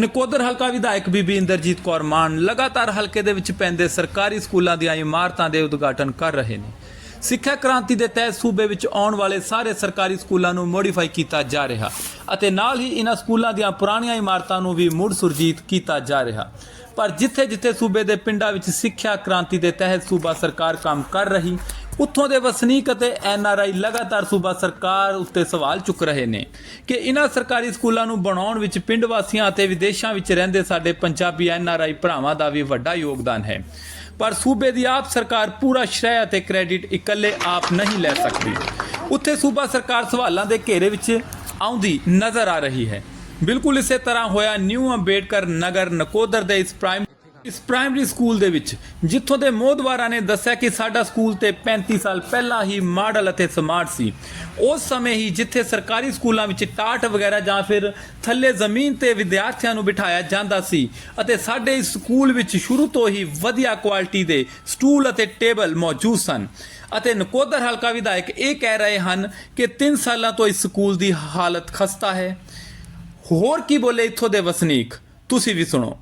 ਨਕੋਦਰ ਹਲਕਾ ਵਿਧਾਇਕ ਬੀਬੀ ਇੰਦਰਜੀਤ ਕੌਰ ਮਾਨ ਲਗਾਤਾਰ ਹਲਕੇ ਦੇ ਵਿੱਚ ਪੈਂਦੇ ਸਰਕਾਰੀ ਸਕੂਲਾਂ ਦੀਆਂ ਇਮਾਰਤਾਂ ਦੇ ਉਦਘਾਟਨ ਕਰ ਰਹੇ ਨੇ। ਸਿੱਖਿਆ ਕ੍ਰਾਂਤੀ ਦੇ ਤਹਿਤ ਸੂਬੇ ਵਿੱਚ ਆਉਣ ਵਾਲੇ ਸਾਰੇ ਸਰਕਾਰੀ ਸਕੂਲਾਂ ਨੂੰ ਮੋਡੀਫਾਈ ਕੀਤਾ ਜਾ ਰਿਹਾ ਅਤੇ ਨਾਲ ਹੀ ਇਹਨਾਂ ਸਕੂਲਾਂ ਦੀਆਂ ਪੁਰਾਣੀਆਂ ਇਮਾਰਤਾਂ ਨੂੰ ਵੀ ਮੁੜ ਸੁਰਜੀਤ ਕੀਤਾ ਜਾ ਰਿਹਾ। ਪਰ ਜਿੱਥੇ-ਜਿੱਥੇ ਸੂਬੇ ਦੇ ਪਿੰਡਾਂ ਵਿੱਚ ਸਿੱਖਿਆ ਕ੍ਰਾਂਤੀ ਦੇ ਤਹਿਤ ਸੂਬਾ ਸਰਕਾਰ ਕੰਮ ਕਰ ਰਹੀ ਉੱਥੋਂ ਦੇ ਵਸਨੀਕ ਅਤੇ ਐੱਨ ਆਰ ਆਈ ਲਗਾਤਾਰ ਸੂਬਾ ਸਰਕਾਰ ਉੱਤੇ ਸਵਾਲ ਚੁੱਕ ਰਹੇ ਨੇ ਕਿ ਇਹਨਾਂ ਸਰਕਾਰੀ ਸਕੂਲਾਂ ਨੂੰ ਬਣਾਉਣ ਵਿੱਚ ਪਿੰਡ ਵਾਸੀਆਂ ਅਤੇ ਵਿਦੇਸ਼ਾਂ ਵਿੱਚ ਰਹਿੰਦੇ ਸਾਡੇ ਪੰਜਾਬੀ ਐੱਨ ਆਰ ਆਈ ਭਰਾਵਾਂ ਦਾ ਵੀ ਵੱਡਾ ਯੋਗਦਾਨ ਹੈ। ਪਰ ਸੂਬੇ ਦੀ ਆਪ ਸਰਕਾਰ ਪੂਰਾ ਸ਼੍ਰੇਅ ਅਤੇ ਕ੍ਰੈਡਿਟ ਇਕੱਲੇ ਆਪ ਨਹੀਂ ਲੈ ਸਕਦੀ। ਉੱਥੇ ਸੂਬਾ ਸਰਕਾਰ ਸਵਾਲਾਂ ਦੇ ਘੇਰੇ ਵਿੱਚ ਆਉਂਦੀ ਨਜ਼ਰ ਆ ਰਹੀ ਹੈ। ਬਿਲਕੁਲ ਇਸੇ ਤਰ੍ਹਾਂ ਹੋਇਆ ਨਿਊ ਅੰਬੇਡਕਰ ਨਗਰ ਨਕੋਦਰ ਦੇ ਇਸ ਪ੍ਰਾਈਮ ਇਸ ਪ੍ਰਾਇਮਰੀ ਸਕੂਲ ਦੇ ਵਿੱਚ, ਜਿੱਥੋਂ ਦੇ ਮੋਦਵਾਰਾਂ ਨੇ ਦੱਸਿਆ ਕਿ ਸਾਡਾ ਸਕੂਲ ਤੇ 35 ਸਾਲ ਪਹਿਲਾਂ ਹੀ ਮਾਡਲ ਅਤੇ ਸਮਾਰਟ ਸੀ। ਉਸ ਸਮੇਂ ਹੀ ਜਿੱਥੇ ਸਰਕਾਰੀ ਸਕੂਲਾਂ ਵਿੱਚ ਟਾਟ ਵਗੈਰਾ ਜਾਂ ਫਿਰ ਥੱਲੇ ਜ਼ਮੀਨ ਤੇ ਵਿਦਿਆਰਥੀਆਂ ਨੂੰ ਬਿਠਾਇਆ ਜਾਂਦਾ ਸੀ ਅਤੇ ਸਾਡੇ ਇਸ ਸਕੂਲ ਵਿੱਚ ਸ਼ੁਰੂ ਤੋਂ ਹੀ ਵਧੀਆ ਕੁਆਲਿਟੀ ਦੇ ਸਟੂਲ ਅਤੇ ਟੇਬਲ ਮੌਜੂਦ ਸਨ। ਅਤੇ ਨਕੋਦਰ ਹਲਕਾ ਵਿਧਾਇਕ ਇਹ ਕਹਿ ਰਹੇ ਹਨ ਕਿ 3 ਸਾਲਾਂ ਤੋਂ ਇਸ ਸਕੂਲ ਦੀ ਹਾਲਤ ਖਸਤਾ ਹੈ। ਹੋਰ ਕੀ ਬੋਲੇ ਇੱਥੋਂ ਦੇ ਵਸਨੀਕ? ਤੁਸੀਂ ਵੀ ਸੁਣੋ ਅ,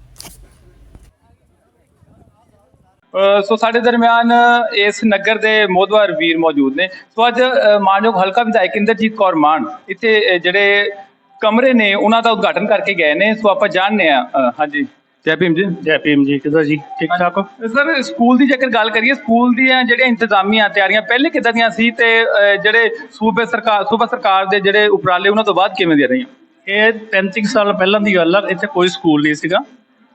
ਸੋ ਸਾਡੇ ਦਰਮਿਆਨ ਇਸ ਨਗਰ ਦੇ ਮੋਦਵਾਰ ਵੀਰ ਮੌਜੂਦ ਨੇ। ਸੋ ਅੱਜ ਮਾਨਯੋਗ ਹਲਕਾ ਵਿਧਾਇਕ ਇੰਦਰਜੀਤ ਕੌਰ ਮਾਨ ਇੱਥੇ ਜਿਹੜੇ ਕਮਰੇ ਨੇ ਉਹਨਾਂ ਦਾ ਉਦਘਾਟਨ ਕਰਕੇ ਗਏ ਨੇ। ਸੋ ਆਪਾਂ ਜਾਣਨੇ ਆ ਹਾਂਜੀ। ਜੈ ਭੀਮ ਜੀ। ਜੈ ਭੀਮ ਜੀ ਕਿਦਾਂ ਜੀ? ਠੀਕ ਠਾਕ ਹੋ? ਸਰ ਸਕੂਲ ਦੀ ਜੇਕਰ ਗੱਲ ਕਰੀਏ ਸਕੂਲ ਦੀਆਂ ਜਿਹੜੀਆਂ ਇੰਤਜ਼ਾਮੀਆਂ ਤਿਆਰੀਆਂ ਪਹਿਲੇ ਕਿੱਦਾਂ ਦੀਆਂ ਸੀ ਤੇ ਜਿਹੜੇ ਸੂਬੇ ਸਰਕਾਰ ਸੂਬਾ ਸਰਕਾਰ ਦੇ ਜਿਹੜੇ ਉਪਰਾਲੇ ਉਹਨਾਂ ਤੋਂ ਬਾਅਦ ਕਿਵੇਂ ਦੇ ਰਹੀਆਂ? ਇਹ 35 ਸਾਲ ਪਹਿਲਾਂ ਦੀ ਗੱਲ ਆ ਇੱਥੇ ਕੋਈ ਸਕੂਲ ਨਹੀਂ ਸੀਗਾ।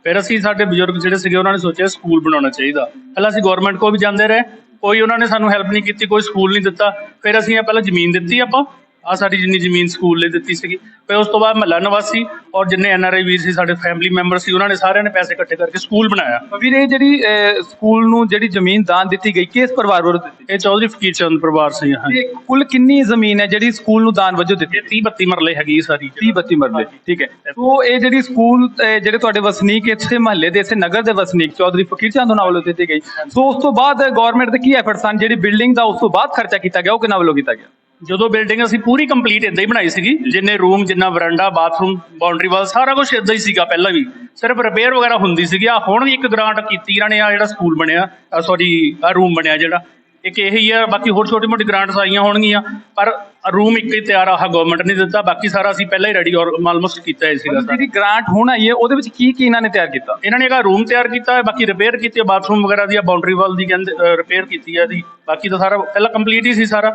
ਫਿਰ ਅਸੀਂ ਸਾਡੇ ਬਜ਼ੁਰਗ ਜਿਹੜੇ ਸੀਗੇ, ਉਹਨਾਂ ਨੇ ਸੋਚਿਆ ਸਕੂਲ ਬਣਾਉਣਾ ਚਾਹੀਦਾ। ਪਹਿਲਾਂ ਅਸੀਂ ਗਵਰਨਮੈਂਟ ਕੋਲ ਵੀ ਜਾਂਦੇ ਰਹੇ, ਕੋਈ ਉਹਨਾਂ ਨੇ ਸਾਨੂੰ ਹੈਲਪ ਨਹੀਂ ਕੀਤੀ, ਕੋਈ ਸਕੂਲ ਨਹੀਂ ਦਿੱਤਾ। ਫਿਰ ਅਸੀਂ ਇਹ ਪਹਿਲਾਂ ਜ਼ਮੀਨ ਦਿੱਤੀ ਆਪਾਂ ਆ ਸਾਡੀ ਜਿੰਨੀ ਜ਼ਮੀਨ ਸਕੂਲ ਲਈ ਦਿੱਤੀ ਸੀਗੀ। ਫਿਰ ਉਸ ਤੋਂ ਬਾਅਦ ਮਹੱਲਾ ਨਿਵਾਸੀ ਔਰ ਜਿੰਨੇ ਐਨਆਰਆਈ ਵੀਰ ਸੀ ਸਾਡੇ ਫੈਮਿਲੀ ਮੈਂਬਰ ਸੀ ਉਹਨਾਂ ਨੇ ਸਾਰਿਆਂ ਨੇ ਪੈਸੇ ਇਕੱਠੇ ਕਰਕੇ ਸਕੂਲ ਬਣਾਇਆ। ਵੀਰ ਇਹ ਜਿਹੜੀ ਸਕੂਲ ਨੂੰ ਜਿਹੜੀ ਜ਼ਮੀਨ ਦਾਨ ਦਿੱਤੀ ਗਈ ਕਿਸ ਪਰਿਵਾਰ ਵੱਲੋਂ ਦਿੱਤੀ ਇਹ ਚੌਧਰੀ ਫਕੀਰ ਚੰਦ ਪਰਿਵਾਰ ਸੀ ਹਾਂ। ਤੇ ਕੁੱਲ ਕਿੰਨੀ ਜ਼ਮੀਨ ਹੈ ਜਿਹੜੀ ਸਕੂਲ ਨੂੰ ਦਾਨ ਵਜੋਂ ਦਿੱਤੀ? ਇਹ 30 32 ਮਰਲੇ ਹੈਗੀ ਇਹ ਸਾਰੀ। 30 32 ਮਰਲੇ ਠੀਕ ਹੈ। ਸੋ ਇਹ ਜਿਹੜੀ ਸਕੂਲ ਅਹ, ਜਿਹੜੇ ਤੁਹਾਡੇ ਵਸਨੀਕ ਇੱਥੇ ਮਹੱਲੇ ਦੇ ਇਸੇ ਨਗਰ ਦੇ ਵਸਨੀਕ ਚੌਧਰੀ ਫਕੀਰ ਚੰਦ ਉਹਨਾਂ ਵੱਲੋਂ ਦਿੱਤੀ ਗਈ। ਸੋ ਉਸ ਤੋਂ ਬਾਅਦ ਗਵਰਨਮੈਂਟ ਦੇ ਕੀ ਐਫਰਟ ਸਨ ਜਿਹੜੀ ਬਿਲਡਿੰਗ ਦਾ ਉਸ ਤੋਂ ਬਾਅਦ ਖਰਚਾ ਕੀਤਾ ਗਿਆ ਉਹ ਕਿਹਨਾਂ ਵੱਲੋਂ ਕੀਤਾ ਗਿਆ? ਜਦੋਂ ਬਿਲਡਿੰਗ ਅਸੀਂ ਪੂਰੀ ਕੰਪਲੀਟ ਇਦਾਂ ਹੀ ਬਣਾਈ ਸੀਗੀ ਜਿੰਨੇ ਰੂਮ ਜਿੰਨਾ ਵਰਾਂਡਾ ਬਾਥਰੂਮ ਬਾਉਂਡਰੀ ਵਾਲ ਸਾਰਾ ਕੁਝ ਇਦਾਂ ਹੀ ਸੀਗਾ ਪਹਿਲਾਂ ਵੀ। ਸਿਰਫ ਰਿਪੇਅਰ ਵਗੈਰਾ ਹੁੰਦੀ ਸੀਗੀ। ਆ ਹੁਣ ਵੀ ਇੱਕ ਗ੍ਰਾਂਟ ਕੀਤੀ ਇਹਨਾਂ ਨੇ ਆ ਜਿਹੜਾ ਸਕੂਲ ਬਣਿਆ ਸੌਰੀ ਆ ਰੂਮ ਬਣਿਆ ਜਿਹੜਾ। ਇੱਕ ਇਹ ਹੀ ਆ ਬਾਕੀ ਹੋਰ ਛੋਟੀ ਮੋਟੀ ਗ੍ਰਾਂਟਸ ਆਈਆਂ ਹੋਣਗੀਆਂ ਪਰ ਰੂਮ ਇੱਕ ਹੀ ਤਿਆਰ ਆ ਗਵਰਨਮੈਂਟ ਨੇ ਦਿੱਤਾ। ਬਾਕੀ ਸਾਰਾ ਅਸੀਂ ਪਹਿਲਾਂ ਹੀ ਰੈਡੀ ਔਰ ਆਲਮੋਸਟ ਕੀਤਾ ਹੀ ਸੀਗਾ ਜਿਹੜੀ ਗ੍ਰਾਂਟ ਹੁਣ ਆਈ ਹੈ ਉਹਦੇ ਵਿੱਚ ਕੀ ਕੀ ਇਹਨਾਂ ਨੇ ਤਿਆਰ ਕੀਤਾ? ਇਹਨਾਂ ਨੇ ਇੱਕ ਰੂਮ ਤਿਆਰ ਕੀਤਾ ਹੈ ਬਾਕੀ ਰਿਪੇਅਰ ਕੀਤੀ ਹੈ ਬਾਥਰੂਮ ਵਗੈਰਾ ਦੀ ਬਾਉਂਡਰੀ ਵਾਲ ਦੀ ਕਹਿੰਦੇ ਰਿਪੇਅਰ ਕੀਤੀ ਹੈ ਦੀ ਬਾਕੀ ਤਾਂ ਸਾਰਾ ਪਹਿਲਾਂ ਕੰਪਲੀਟ ਹੀ ਸੀ ਸਾਰਾ।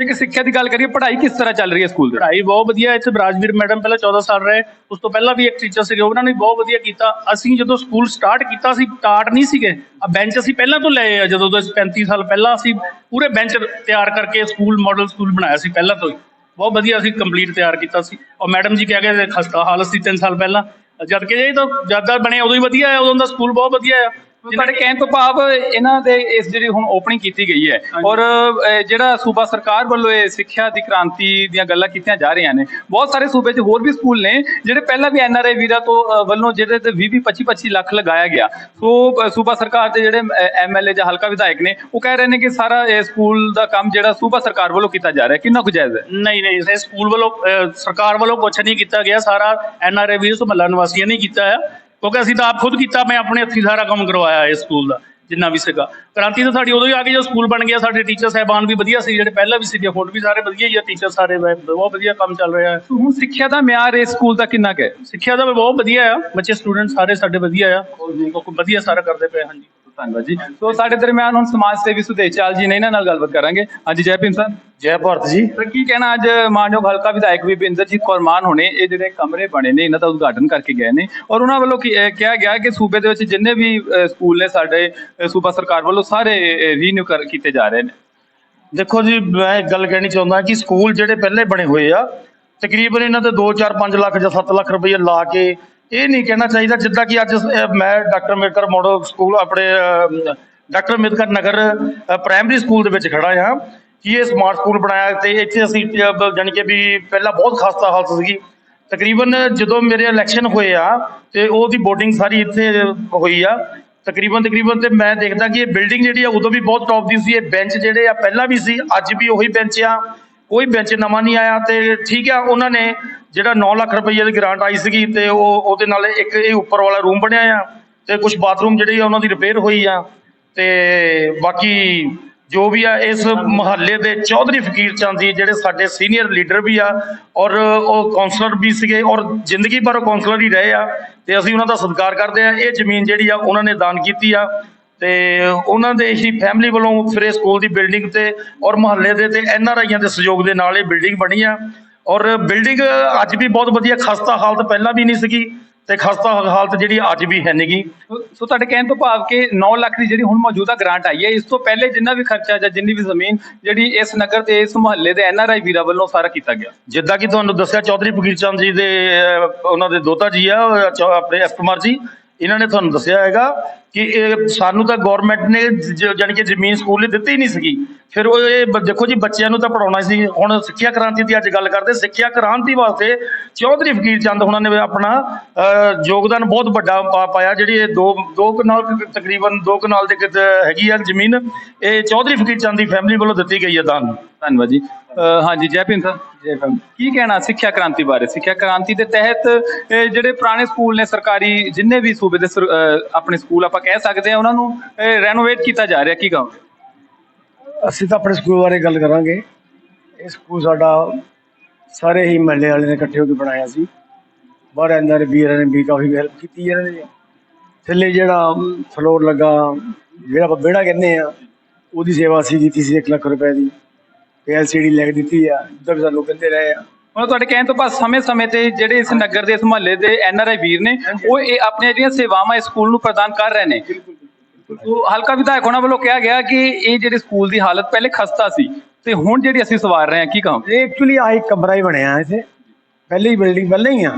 ਜੇਕਰ ਸਿੱਖਿਆ ਦੀ ਗੱਲ ਕਰੀਏ, ਪੜ੍ਹਾਈ ਕਿਸ ਤਰ੍ਹਾਂ ਚੱਲ ਰਹੀ ਹੈ ਸਕੂਲ ਦੇ ਪੜ੍ਹਾਈ ਬਹੁਤ ਵਧੀਆ, ਇੱਥੇ ਬਰਾਜਵੀਰ ਮੈਡਮ ਪਹਿਲਾਂ 14 ਸਾਲ ਰਹੇ, ਉਸ ਤੋਂ ਪਹਿਲਾਂ ਵੀ ਇੱਕ ਟੀਚਰ ਸੀਗੇ, ਉਹਨਾਂ ਨੇ ਬਹੁਤ ਵਧੀਆ ਕੀਤਾ। ਅਸੀਂ ਜਦੋਂ ਸਕੂਲ ਸਟਾਰਟ ਕੀਤਾ ਸੀ ਟਾਟ ਨਹੀਂ ਸੀਗੇ। ਆ ਬੈਂਚ ਅਸੀਂ ਪਹਿਲਾਂ ਤੋਂ ਲਏ ਆ, ਜਦੋਂ ਤੋਂ 35 ਸਾਲ ਪਹਿਲਾਂ ਅਸੀਂ ਪੂਰੇ ਬੈਂਚ ਤਿਆਰ ਕਰਕੇ ਸਕੂਲ ਮਾਡਲ ਸਕੂਲ ਬਣਾਇਆ ਸੀ, ਪਹਿਲਾਂ ਤੋਂ ਹੀ। ਬਹੁਤ ਵਧੀਆ ਅਸੀਂ ਕੰਪਲੀਟ ਤਿਆਰ ਕੀਤਾ ਸੀ। ਔਰ ਮੈਡਮ ਜੀ ਕਹਿ ਗਏ ਖਸਤਾ ਹਾਲਤ ਸੀ 3 ਸਾਲ ਪਹਿਲਾਂ। ਜਦ ਕਿ ਇਹ ਤਾਂ ਜ਼ਿਆਦਾ ਬਣੇ ਉਦੋਂ ਹੀ ਵਧੀਆ ਹੈ ਉਦੋਂ ਦਾ ਸਕੂਲ ਬਹੁਤ ਵਧੀਆ ਆ। ਤੁਹਾਡੇ ਕਹਿਣ ਤੋਂ ਭਾਵ ਇਹਨਾਂ ਦੇ ਇਸ ਜਿਹੜੀ ਹੁਣ ਓਪਨਿੰਗ ਕੀਤੀ ਗਈ ਹੈ। ਔਰ ਜਿਹੜਾ ਸੂਬਾ ਸਰਕਾਰ ਵੱਲੋਂ ਇਹ ਸਿੱਖਿਆ ਦੀ ਕ੍ਰਾਂਤੀ ਦੀਆਂ ਗੱਲਾਂ ਕੀਤੀਆਂ ਜਾ ਰਹੀਆਂ ਨੇ ਬਹੁਤ ਸਾਰੇ ਸੂਬੇ 'ਚ ਹੋਰ ਵੀ ਸਕੂਲ ਨੇ ਜਿਹੜੇ ਪਹਿਲਾਂ ਵੀ ਐਨਆਰਆਈ ਵੀਰਾਂ ਤੋਂ ਵੱਲੋਂ ਜਿਹੜੇ ਤੇ 20 20 25 25 ਲੱਖ ਲਗਾਇਆ ਗਿਆ। ਸੋ ਸੂਬਾ ਸਰਕਾਰ ਦੇ ਜਿਹੜੇ ਐਮਐਲਏ ਜਾਂ ਹਲਕਾ ਵਿਧਾਇਕ ਨੇ ਉਹ ਕਹਿ ਰਹੇ ਨੇ ਕਿ ਸਾਰਾ ਇਹ ਸਕੂਲ ਦਾ ਕੰਮ ਜਿਹੜਾ ਸੂਬਾ ਸਰਕਾਰ ਵੱਲੋਂ ਕੀਤਾ ਜਾ ਰਿਹਾ ਕਿੰਨਾ ਕੁ ਜਾਇਜ਼ ਹੈ? ਨਹੀਂ ਨਹੀਂ ਇਹ ਸਕੂਲ ਵੱਲੋਂ ਸਰਕਾਰ ਵੱਲੋਂ ਕੁਝ ਨਹੀਂ ਕੀਤਾ ਗਿਆ। ਸਾਰਾ ਐਨਆਰਏ ਵੀ ਉਸ ਮਹੱਲਾ ਨਿਵਾਸੀਆਂ ਨੇ ਕੀਤਾ ਹੈ। ਕਿਉਂਕਿ ਅਸੀਂ ਤਾਂ ਆਪ ਖੁਦ ਕੀਤਾ ਮੈਂ ਆਪਣੇ ਹੱਥੀਂ ਸਾਰਾ ਕੰਮ ਕਰਵਾਇਆ ਇਸ ਸਕੂਲ ਦਾ ਜਿੰਨਾ ਵੀ ਸੀਗਾ। ਕ੍ਰਾਂਤੀ ਤਾਂ ਸਾਡੀ ਉਦੋਂ ਹੀ ਆ ਗਈ ਜਦੋਂ ਸਕੂਲ ਬਣ ਗਿਆ ਸਾਡੇ ਟੀਚਰ ਸਾਹਿਬਾਨ ਵੀ ਵਧੀਆ ਸੀ ਜਿਹੜੇ ਪਹਿਲਾਂ ਵੀ ਸੀਗੇ ਹੁਣ ਵੀ ਸਾਰੇ ਵਧੀਆ ਹੀ ਆ ਟੀਚਰ ਸਾਰੇ ਬਹੁਤ ਵਧੀਆ ਕੰਮ ਚੱਲ ਰਿਹਾ ਹੈ। ਹੁਣ ਸਿੱਖਿਆ ਦਾ ਮਿਆਰ ਇਸ ਸਕੂਲ ਦਾ ਕਿੰਨਾ ਕੁ ਹੈ? ਸਿੱਖਿਆ ਦਾ ਬਹੁਤ ਵਧੀਆ ਆ ਬੱਚੇ ਸਟੂਡੈਂਟ ਸਾਰੇ ਸਾਡੇ ਵਧੀਆ ਆ ਵਧੀਆ ਸਾਰਾ ਕਰਦੇ ਪਏ ਹਾਂਜੀ। ਧੰਨਵਾਦ ਜੀ। ਸੋ ਸਾਡੇ ਦਰਮਿਆਨ ਹੁਣ ਸਮਾਜ ਸੇਵੀ ਸੁਦੇਸ਼ ਚਾਲ ਜੀ ਨੇ ਇਹਨਾਂ ਨਾਲ ਗੱਲਬਾਤ ਕਰਾਂਗੇ। ਹਾਂਜੀ ਜੈ ਭੀਮ ਸਰ ਜੈ ਭਾਰਤ ਜੀ। ਸਰ ਕੀ ਕਹਿਣਾ ਅੱਜ ਮਾਨਯੋਗ ਹਲਕਾ ਵਿਧਾਇਕ ਵੀ ਇੰਦਰਜੀਤ ਕੌਰ ਮਾਨ ਹੋਣੇ ਇਹ ਜਿਹੜੇ ਕਮਰੇ ਬਣੇ ਨੇ ਇਹਨਾਂ ਦਾ ਉਦਘਾਟਨ ਕਰਕੇ ਗਏ ਨੇ। ਔਰ ਉਹਨਾਂ ਵੱਲੋਂ ਕਿਹਾ ਗਿਆ ਕਿ ਸੂਬੇ ਦੇ ਵਿੱਚ ਜਿੰਨੇ ਵੀ ਸਕੂਲ ਨੇ ਸਾਡੇ ਸੂਬਾ ਸਰਕਾਰ ਵੱਲੋਂ ਸਾਰੇ ਰੀਨਿਊ ਕੀਤੇ ਜਾ ਰਹੇ ਨੇ। ਦੇਖੋ ਜੀ ਮੈਂ ਇੱਕ ਗੱਲ ਕਹਿਣੀ ਚਾਹੁੰਦਾ ਕਿ ਸਕੂਲ ਜਿਹੜੇ ਪਹਿਲੇ ਬਣੇ ਹੋਏ ਆ ਤਕਰੀਬਨ ਇਹਨਾਂ ਤੇ 2 4 5 ਲੱਖ ਜਾਂ 7 ਲੱਖ ਰੁਪਏ ਲਾ ਕੇ ਇਹ ਨਹੀਂ ਕਹਿਣਾ ਚਾਹੀਦਾ ਜਿੱਦਾਂ ਕਿ ਅੱਜ ਮੈਂ ਡਾਕਟਰ ਅੰਬੇਡਕਰ ਮੋਡਲ ਸਕੂਲ ਆਪਣੇ doctor Ambedkar Nagar primary school ਦੇ ਵਿੱਚ ਖੜਾ ਹਾਂ ਕਿ ਇਹ ਸਮਾਰਟ ਸਕੂਲ ਬਣਾਇਆ ਤੇ ਇੱਥੇ ਅਸੀਂ ਅਹ, ਜਾਣੀ ਕਿ ਵੀ ਪਹਿਲਾਂ ਬਹੁਤ ਖਸਤਾ ਹਾਲਤ ਸੀਗੀ। ਤਕਰੀਬਨ ਜਦੋਂ ਮੇਰੇ ਇਲੈਕਸ਼ਨ ਹੋਏ ਆ ਤੇ ਉਹਦੀ VOTING ਸਾਰੀ ਇੱਥੇ ਹੋਈ ਆ। ਤਕਰੀਬਨ ਤਕਰੀਬਨ ਤੇ ਮੈਂ ਦੇਖਦਾ ਕਿ ਇਹ ਬਿਲਡਿੰਗ ਜਿਹੜੀ ਆ ਉਦੋਂ ਵੀ ਬਹੁਤ ਟੌਪ ਦੀ ਸੀ ਇਹ ਬੈਂਚ ਜਿਹੜੇ ਆ ਪਹਿਲਾਂ ਵੀ ਸੀ ਅੱਜ ਵੀ ਉਹੀ ਬੈਂਚ ਆ। ਕੋਈ ਬੈਂਚ ਨਵਾਂ ਨਹੀਂ ਆਇਆ ਤੇ ਠੀਕ ਆ, ਉਹਨਾਂ ਨੇ ਜਿਹੜਾ 9 ਲੱਖ ਰੁਪਏ ਦੀ ਗ੍ਰਾਂਟ ਆਈ ਸੀਗੀ ਤੇ ਉਹ ਉਹਦੇ ਨਾਲ ਇੱਕ ਇਹ ਉੱਪਰ ਵਾਲਾ ਰੂਮ ਬਣਿਆ ਆ ਤੇ ਕੁਝ ਬਾਥਰੂਮ ਜਿਹੜੇ ਆ ਉਹਨਾਂ ਦੀ ਰਿਪੇਅਰ ਹੋਈ ਆ ਤੇ ਬਾਕੀ ਜੋ ਵੀ ਆ ਇਸ ਮੁਹੱਲੇ ਦੇ ਚੌਧਰੀ ਫਕੀਰ ਚੰਦ ਜੀ ਜਿਹੜੇ ਸਾਡੇ ਸੀਨੀਅਰ ਲੀਡਰ ਵੀ ਆ ਔਰ ਉਹ ਕਾਉਂਸਲਰ ਵੀ ਸੀਗੇ ਔਰ ਜ਼ਿੰਦਗੀ ਭਰ ਉਹ ਕਾਉਂਸਲਰ ਹੀ ਰਹੇ ਆ ਤੇ ਅਸੀਂ ਉਹਨਾਂ ਦਾ ਸਤਿਕਾਰ ਕਰਦੇ ਆ। ਇਹ ਜ਼ਮੀਨ ਜਿਹੜੀ ਆ ਉਹਨਾਂ ਨੇ ਦਾਨ ਕੀਤੀ ਆ ਤੇ ਉਹਨਾਂ ਦੇ ਹੀ ਫੈਮਿਲੀ ਵੱਲੋਂ ਫਿਰ ਇਹ ਸਕੂਲ ਦੀ ਬਿਲਡਿੰਗ ਤੇ ਔਰ ਮੁਹੱਲੇ ਦੇ ਤੇ ਐਨ ਆਰ ਆਈਆਂ ਦੇ ਸਹਿਯੋਗ ਦੇ ਨਾਲ ਇਹ ਬਿਲਡਿੰਗ ਬਣੀ ਆ। ਔਰ ਬਿਲਡਿੰਗ ਅੱਜ ਵੀ ਬਹੁਤ ਵਧੀਆ ਖਸਤਾ ਹਾਲਤ ਪਹਿਲਾਂ ਵੀ ਨਹੀਂ ਸੀਗੀ ਤੇ ਖਸਤਾ ਹਾਲਤ ਜਿਹੜੀ ਅੱਜ ਵੀ ਹੈ ਨਹੀਂਗੀ। ਸੋ- ਤੁਹਾਡੇ ਕਹਿਣ ਤੋਂ ਭਾਵ ਕਿ 9 ਲੱਖ ਦੀ ਜਿਹੜੀ ਹੁਣ ਮੌਜੂਦਾ ਗ੍ਰਾਂਟ ਆਈ ਹੈ ਇਸ ਤੋਂ ਪਹਿਲੇ ਜਿੰਨਾ ਵੀ ਖਰਚਾ ਜਾਂ ਜਿੰਨੀ ਵੀ ਜ਼ਮੀਨ ਜਿਹੜੀ ਇਸ ਨਗਰ ਤੇ ਇਸ ਮੁਹੱਲੇ ਦੇ ਐਨਆਰਆਈ ਵੀਰਾਂ ਵੱਲੋਂ ਸਾਰਾ ਕੀਤਾ ਗਿਆ? ਜਿੱਦਾਂ ਕਿ ਤੁਹਾਨੂੰ ਦੱਸਿਆ ਚੌਧਰੀ ਫਕੀਰ ਚੰਦ ਜੀ ਦੇ ਉਹਨਾਂ ਦੇ ਦੋਤਾ ਜੀ ਆ ਆਪਣੇ ਐਸ ਕੁਮਾਰ ਜੀ ਇਹਨਾਂ ਨੇ ਤੁਹਾਨੂੰ ਦੱਸਿਆ ਹੈਗਾ। ਕਿ ਇਹ ਸਾਨੂੰ ਤਾਂ ਗਵਰਨਮੈਂਟ ਨੇ ਜ- ਜਾਣੀ ਕਿ ਜ਼ਮੀਨ ਸਕੂਲ ਲਈ ਦਿੱਤੀ ਨਹੀਂ ਸੀਗੀ। ਫਿਰ ਉਹ ਇਹ ਦੇਖੋ ਜੀ, ਬੱਚਿਆਂ ਨੂੰ ਤਾਂ ਪੜਾਉਣਾ ਸੀ। ਹੁਣ ਸਿੱਖਿਆ ਕ੍ਰਾਂਤੀ ਦੀ ਅੱਜ ਗੱਲ ਕਰਦੇ, ਸਿੱਖਿਆ ਕ੍ਰਾਂਤੀ ਵਾਸਤੇ ਚੌਧਰੀ ਫਕੀਰ ਚੰਦ ਉਹਨਾਂ ਨੇ ਆਪਣਾ ਯੋਗਦਾਨ ਬਹੁਤ ਵੱਡਾ ਪਾਇਆ, ਜਿਹੜੀ ਇਹ ਦੋ ਦੋ ਕਨਾਲ ਤਕਰੀਬਨ ਦੋ ਕਨਾਲ ਦੇ ਹੈਗੀ ਆ ਜ਼ਮੀਨ, ਇਹ ਚੌਧਰੀ ਫਕੀਰ ਚੰਦ ਦੀ ਫੈਮਿਲੀ ਵੱਲੋਂ ਦਿੱਤੀ ਗਈ ਹੈ ਦਾਨ। ਧੰਨਵਾਦ ਜੀ। ਹਾਂਜੀ, ਜੈ ਭੀਮ ਸਰ, ਜੈ ਕੀ ਕਹਿਣਾ ਸਿੱਖਿਆ ਕ੍ਰਾਂਤੀ ਬਾਰੇ? ਸਿੱਖਿਆ ਕ੍ਰਾਂਤੀ ਦੇ ਤਹਿਤ ਇਹ ਜਿਹੜੇ ਪੁਰਾਣੇ ਸਕੂਲ ਨੇ, ਸਰਕਾਰੀ ਜਿੰਨੇ ਵੀ ਸੂਬੇ ਦੇ ਆਪਣੇ ਸਕੂਲ ਆਪਾਂ ਕਹਿ ਸਕਦੇ ਆ ਉਹਨਾਂ ਨੂੰ ਰੈਨੋਵੇਟ ਕੀਤਾ ਜਾ ਰਿਹਾ, ਕੀ ਕਹੋਗੇ? ਅਸੀਂ ਤਾਂ ਆਪਣੇ ਸਕੂਲ ਬਾਰੇ ਗੱਲ ਕਰਾਂਗੇ। ਇਹ ਸਕੂਲ ਸਾਡਾ ਸਾਰੇ ਹੀ ਮਹੱਲੇ ਵਾਲੇ ਨੇ ਇਕੱਠੇ ਹੋ ਕੇ ਬਣਾਇਆ ਸੀ। ਬਾਹਰ ਅੰਦਰ ਵੀਰਾਂ ਨੇ ਵੀ ਕਾਫੀ ਹੈਲਪ ਕੀਤੀ ਇਹਨਾਂ ਨੇ। ਥੱਲੇ ਜਿਹੜਾ ਫਲੋਰ ਲੱਗਾ, ਜਿਹੜਾ ਆਪਾਂ ਵਿਹੜਾ ਕਹਿੰਦੇ ਆ ਉਹਦੀ ਸੇਵਾ ਅਸੀਂ ਕੀਤੀ ਸੀ 1 ਲੱਖ ਰੁਪਏ ਦੀ। ਤੇ ਐਲਸੀਡੀ ਲੈ ਕੇ ਦਿੱਤੀ ਆ ਉਧਰ ਵੀ ਸਾਨੂੰ ਕਹਿੰਦੇ ਰਹੇ ਆ। ਹੁਣ ਤੁਹਾਡੇ ਕਹਿਣ ਤੋਂ ਬਾਅਦ ਸਮੇਂ-ਸਮੇਂ ਤੇ ਜਿਹੜੇ ਇਸ ਨਗਰ ਦੇ ਇਸ ਮੁਹੱਲੇ ਦੇ ਐਨਆਰਆਈ ਵੀਰ ਨੇ, ਉਹ ਇਹ ਆਪਣੀਆਂ ਜਿਹੜੀਆਂ ਸੇਵਾਵਾਂ ਇਸ ਸਕੂਲ ਨੂੰ ਪ੍ਰਦਾਨ ਕਰ ਰਹੇ ਨੇ। ਹਲਕਾ ਵਿਧਾਇਕ ਉਹਨਾਂ ਵੱਲੋਂ ਕਿਹਾ ਗਿਆ ਕਿ ਇਹ ਜਿਹੜੇ ਸਕੂਲ ਦੀ ਹਾਲਤ ਪਹਿਲੇ ਖਸਤਾ ਸੀ ਤੇ ਹੁਣ ਜਿਹੜੀ ਅਸੀਂ ਸਵਾਰ ਰਹੇ ਹਾਂ, ਕੀ ਕਹਾਂ ਇਹ ਐਕਚੁਅਲੀ ਆਹ ਕਮਰਾ ਹੀ ਬਣਿਆ ਇੱਥੇ। ਪਹਿਲੀ ਬਿਲਡਿੰਗ ਪਹਿਲਾਂ ਹੀ ਆ।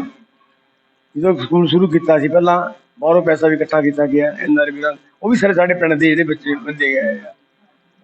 ਜਦੋਂ ਸਕੂਲ ਸ਼ੁਰੂ ਕੀਤਾ ਸੀ ਪਹਿਲਾਂ, ਬਾਹਰੋਂ ਪੈਸਾ ਵੀ ਇਕੱਠਾ ਕੀਤਾ ਗਿਆ ਐਨਆਰ ਵੀਰਾਂ ਉਹ ਵੀ ਸਾਰੇ ਸਾਡੇ ਪਿੰਡ ਦੇ ਜਿਹੜੇ ਬੱਚੇ, ਬੰਦੇ ਗਏ ਆ।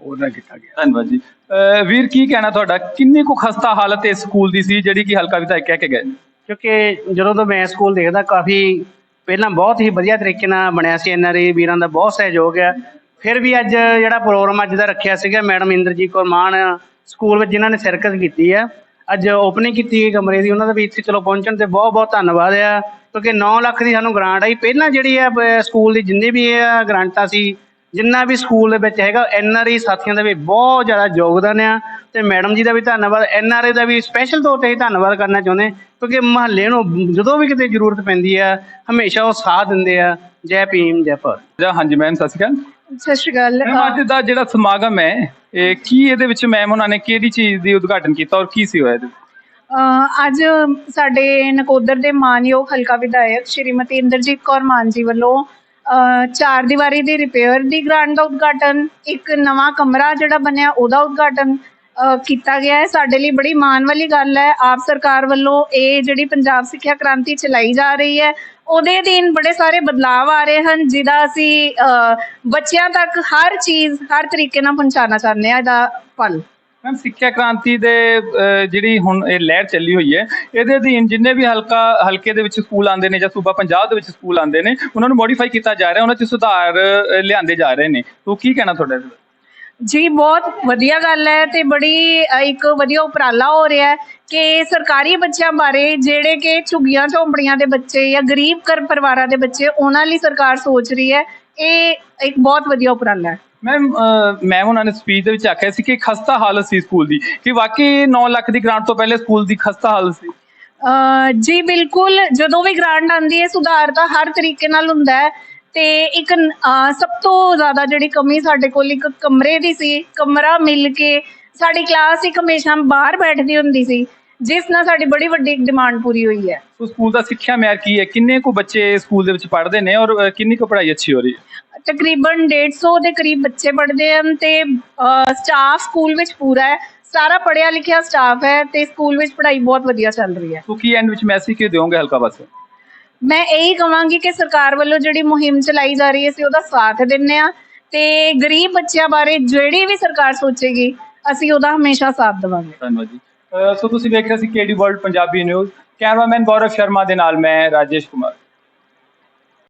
ਉਹਨਾਂ ਕੀਤਾ ਗਿਆ। ਧੰਨਵਾਦ ਜੀ। ਅਹ ਵੀਰ, ਕੀ ਕਹਿਣਾ ਤੁਹਾਡਾ? ਕਿੰਨੀ ਕੁ ਖਸਤਾ ਹਾਲਤ ਇਸ ਸਕੂਲ ਦੀ ਸੀ, ਜਿਹੜੀ ਕਿ ਹਲਕਾ ਵਿਧਾਇਕ ਕਹਿ ਕੇ ਗਏ? ਕਿਉਂਕਿ ਜਦੋਂ ਤੋਂ ਮੈਂ ਸਕੂਲ ਦੇਖਦਾ, ਕਾਫੀ ਪਹਿਲਾਂ ਬਹੁਤ ਹੀ ਵਧੀਆ ਤਰੀਕੇ ਨਾਲ ਬਣਿਆ ਸੀ ਐਨਆਰਏ ਵੀਰਾਂ ਦਾ ਬਹੁਤ ਸਹਿਯੋਗ ਹੈ ਫਿਰ ਵੀ ਅੱਜ ਜਿਹੜਾ ਪ੍ਰੋਗਰਾਮ ਅੱਜ ਦਾ ਰੱਖਿਆ ਸੀਗਾ, ਮੈਡਮ ਇੰਦਰਜੀਤ ਕੌਰ ਮਾਨ ਸਕੂਲ ਵਿੱਚ, ਜਿਨ੍ਹਾਂ ਨੇ ਸ਼ਿਰਕਤ ਕੀਤੀ ਹੈ ਅੱਜ ਓਪਨਿੰਗ ਕੀਤੀ ਗਈ ਕਮਰੇ ਦੀ, ਉਹਨਾਂ ਦਾ ਵੀ ਇੱਥੇ ਚਲੋ ਪਹੁੰਚਣ ਤੇ ਬਹੁਤ ਬਹੁਤ ਧੰਨਵਾਦ ਆ। ਕਿਉਂਕਿ 9 ਲੱਖ ਦੀ ਸਾਨੂੰ ਗ੍ਰਾਂਟ ਆਈ। ਪਹਿਲਾਂ ਜਿਹੜੀ ਹੈ ਸਕੂਲ ਦੀ ਜਿੰਨੀ ਵੀ ਇਹ ਗ੍ਰਾਂਟਾਂ ਸੀ ਜਿੰਨਾ ਵੀ ਸਕੂਲ ਦੇ ਵਿੱਚ ਹੈਗਾ ਐਨਆਰਆਈ ਸਾਥੀਆਂ ਦਾ ਵੀ ਬਹੁਤ ਜ਼ਿਆਦਾ ਯੋਗਦਾਨ ਆ। ਤੇ ਮੈਡਮ ਜੀ ਦਾ ਵੀ ਧੰਨਵਾਦ ਐਨਆਰਆਈ ਦਾ ਵੀ ਸਪੈਸ਼ਲ ਤੌਰ ਤੇ ਧੰਨਵਾਦ ਕਰਨਾ ਚਾਹੁੰਦੇ ਕਿਉਂਕਿ ਮਹੱਲੇ ਨੂੰ ਜਦੋਂ ਵੀ ਕਿਤੇ ਜ਼ਰੂਰਤ ਪੈਂਦੀ ਆ ਹਮੇਸ਼ਾ ਉਹ ਸਾਥ ਦਿੰਦੇ ਆ। ਜੈ ਭੀਮ ਜੈ ਭਾਰਤ। ਜਾਂ ਹਾਂਜੀ ਮੈਮ ਸਤਿ ਸ਼੍ਰੀ ਅਕਾਲ। ਸਤਿ ਸ਼੍ਰੀ ਅਕਾਲ। ਮੈਮ ਅੱਜ ਦਾ ਜਿਹੜਾ ਸਮਾਗਮ ਹੈ ਇਹ ਕੀ ਇਹਦੇ ਵਿੱਚ ਮੈਮ ਉਹਨਾਂ ਨੇ ਕਿਹੜੀ ਚੀਜ਼ ਦੀ ਉਦਘਾਟਨ ਕੀਤਾ ਔਰ ਕੀ ਸੀ ਹੋਇਆ ਇਹਦੇ ਅੱਜ ਸਾਡੇ ਨਕੋਦਰ ਦੇ ਮਾਨਯੋਗ ਹਲਕਾ ਵਿਧਾਇਕ ਸ਼੍ਰੀਮਤੀ ਇੰਦਰਜੀਤ ਕੌਰ ਮਾਨ ਜੀ ਵੱਲੋਂ ਚਾਰ ਦੀਵਾਰੀ ਦੀ ਰਿਪੇਅਰ ਦੀ ਗ੍ਰਾਂਟ ਦਾ ਉਦਘਾਟਨ, ਇੱਕ ਨਵਾਂ ਕਮਰਾ ਜਿਹੜਾ ਬਣਿਆ ਉਹਦਾ ਉਦਘਾਟਨ ਕੀਤਾ ਗਿਆ ਹੈ। ਸਾਡੇ ਲਈ ਬੜੀ ਮਾਣ ਵਾਲੀ ਗੱਲ ਹੈ। ਆਪ ਸਰਕਾਰ ਵੱਲੋਂ ਇਹ ਜਿਹੜੀ ਪੰਜਾਬ ਸਿੱਖਿਆ ਕ੍ਰਾਂਤੀ ਚਲਾਈ ਜਾ ਰਹੀ ਹੈ, ਉਹਦੇ ਅਧੀਨ ਬੜੇ ਸਾਰੇ ਬਦਲਾਅ ਆ ਰਹੇ ਹਨ, ਜਿਹਦਾ ਅਸੀਂ ਬੱਚਿਆਂ ਤੱਕ ਹਰ ਚੀਜ਼ ਹਰ ਤਰੀਕੇ ਨਾਲ ਪਹੁੰਚਾਉਣਾ ਚਾਹੁੰਦੇ ਹਾਂ ਇਹਦਾ ਫਲ। ਮੈਮ ਸਿੱਖਿਆ ਕ੍ਰਾਂਤੀ ਦੇ ਅਹ, ਜਿਹੜੀ ਹੁਣ ਇਹ ਲਹਿਰ ਚੱਲੀ ਹੋਈ ਹੈ ਇਹਦੇ ਅਧੀਨ ਜਿੰਨੇ ਵੀ ਹਲਕਾ ਹਲਕੇ ਦੇ ਵਿੱਚ ਸਕੂਲ ਆਉਂਦੇ ਨੇ ਜਾਂ ਸੂਬਾ ਪੰਜਾਬ ਦੇ ਵਿੱਚ ਸਕੂਲ ਆਉਂਦੇ ਨੇ ਉਹਨਾਂ ਨੂੰ ਮੋਡੀਫਾਈ ਕੀਤਾ ਜਾ ਰਿਹਾ ਉਹਨਾਂ 'ਚ ਸੁਧਾਰ ਅਹ, ਲਿਆਂਦੇ ਜਾ ਰਹੇ ਨੇ। ਤੋ ਕੀ ਕਹਿਣਾ ਤੁਹਾਡਾ ਇਹਦੇ ਬਾਰੇ? ਜੀ ਬਹੁਤ ਵਧੀਆ ਗੱਲ ਹੈ ਤੇ ਬੜੀ ਅ, ਇੱਕ ਵਧੀਆ ਉਪਰਾਲਾ ਹੋ ਰਿਹਾ ਹੈ ਕਿ ਸਰਕਾਰੀ ਬੱਚਿਆਂ ਬਾਰੇ ਜਿਹੜੇ ਕਿ ਝੁੱਗੀਆਂ ਝੌਂਪੜੀਆਂ ਦੇ ਬੱਚੇ ਜਾਂ ਗਰੀਬ ਘਰ ਪਰਿਵਾਰਾਂ ਦੇ ਬੱਚੇ ਉਹਨਾਂ ਲਈ ਸਰਕਾਰ ਸੋਚ ਰਹੀ ਹੈ। ਇਹ ਇੱਕ ਬਹੁਤ ਵਧੀਆ ਉਪਰਾਲਾ ਹੈ। ਮੈਮ ਮੈਮ ਉਹਨਾਂ ਨੇ ਸਪੀਚ ਦੇ ਵਿੱਚ ਆਖਿਆ ਸੀ ਕਿ ਖਸਤਾ ਹਾਲਤ ਸੀ ਸਕੂਲ ਦੀ, ਕਿ ਵਾਕਈ 9 ਲੱਖ ਦੀ ਗ੍ਰਾਂਟ ਤੋਂ ਪਹਿਲੇ ਸਕੂਲ ਦੀ ਖਸਤਾ ਹਾਲਤ ਸੀ। ਜੀ ਬਿਲਕੁਲ, ਜਦੋਂ ਵੀ ਗ੍ਰਾਂਟ ਆਉਂਦੀ ਹੈ, ਸੁਧਾਰ ਤਾਂ ਹਰ ਤਰੀਕੇ ਨਾਲ ਹੁੰਦਾ ਹੈ। ਤੇ ਇੱਕ ਸਭ ਤੋਂ ਜ਼ਿਆਦਾ ਜਿਹੜੀ ਕਮੀ ਸਾਡੇ ਕੋਲ ਇੱਕ ਕਮਰੇ ਦੀ ਸੀ, ਕਮਰਾ ਮਿਲ ਕੇ ਸਾਡੀ ਕਲਾਸ ਇੱਕ ਹਮੇਸ਼ਾ ਬਾਹਰ ਬੈਠਦੀ ਹੁੰਦੀ ਸੀ। ਜਿਸ ਨਾਲ ਸਾਡੀ ਬੜੀ ਵੱਡੀ ਡਿਮਾਂਡ ਪੂਰੀ ਹੋਈ ਹੈ। ਸੋ ਸਕੂਲ ਦਾ ਸਿੱਖਿਆ ਮਿਆਰ ਕੀ ਹੈ? ਕਿੰਨੇ ਕੁ ਬੱਚੇ ਸਕੂਲ ਦੇ ਵਿੱਚ ਪੜ੍ਹਦੇ ਨੇ ਔਰ ਕਿੰਨੀ ਕੁ ਪੜ੍ਹਾਈ ਅੱਛੀ ਹੋ ਰਹੀ ਹੈ? ਤਕਰੀਬਨ 150 ਦੇ ਕਰੀਬ ਬੱਚੇ ਪੜ੍ਹਦੇ ਹਨ ਤੇ ਸਟਾਫ ਸਕੂਲ ਵਿੱਚ ਪੂਰਾ ਹੈ। ਸਾਰਾ ਪੜ੍ਹਿਆ ਲਿਖਿਆ ਸਟਾਫ ਹੈ ਤੇ ਸਕੂਲ ਵਿੱਚ ਪੜ੍ਹਾਈ ਬਹੁਤ ਵਧੀਆ ਚੱਲ ਰਹੀ ਹੈ। ਸੋ ਕੀ ਐਂਡ ਵਿੱਚ ਮੈਸੇਜ ਕੀ ਦਿਓਗੇ ਹਲਕਾ ਬਸ? ਮੈਂ ਇਹੀ ਕਹਾਂਗੀ ਕਿ ਸਰਕਾਰ ਵੱਲੋਂ ਜਿਹੜੀ ਮੁਹਿੰਮ ਚਲਾਈ ਜਾ ਰਹੀ ਹੈ ਅਸੀਂ ਉਹਦਾ ਸਾਥ ਦਿੰਨੇ ਆ ਤੇ ਗਰੀਬ ਬੱਚਿਆਂ ਬਾਰੇ ਜਿਹੜੀ ਵੀ ਸਰਕਾਰ ਸੋਚੇਗੀ ਅਸੀਂ ਉਹਦਾ ਹਮੇਸ਼ਾ ਸਾਥ ਦੇਵਾਂਗੇ। ਧੰਨਵਾਦ ਜੀ। ਸੋ ਤੁਸੀਂ ਵੇਖ ਰਹੇ ਸੀ K D world Punjabi news cameraman Gaurav Sharma ਦੇ ਨਾਲ ਮੈਂ ਰਾਜੇਸ਼ ਕੁਮਾਰ।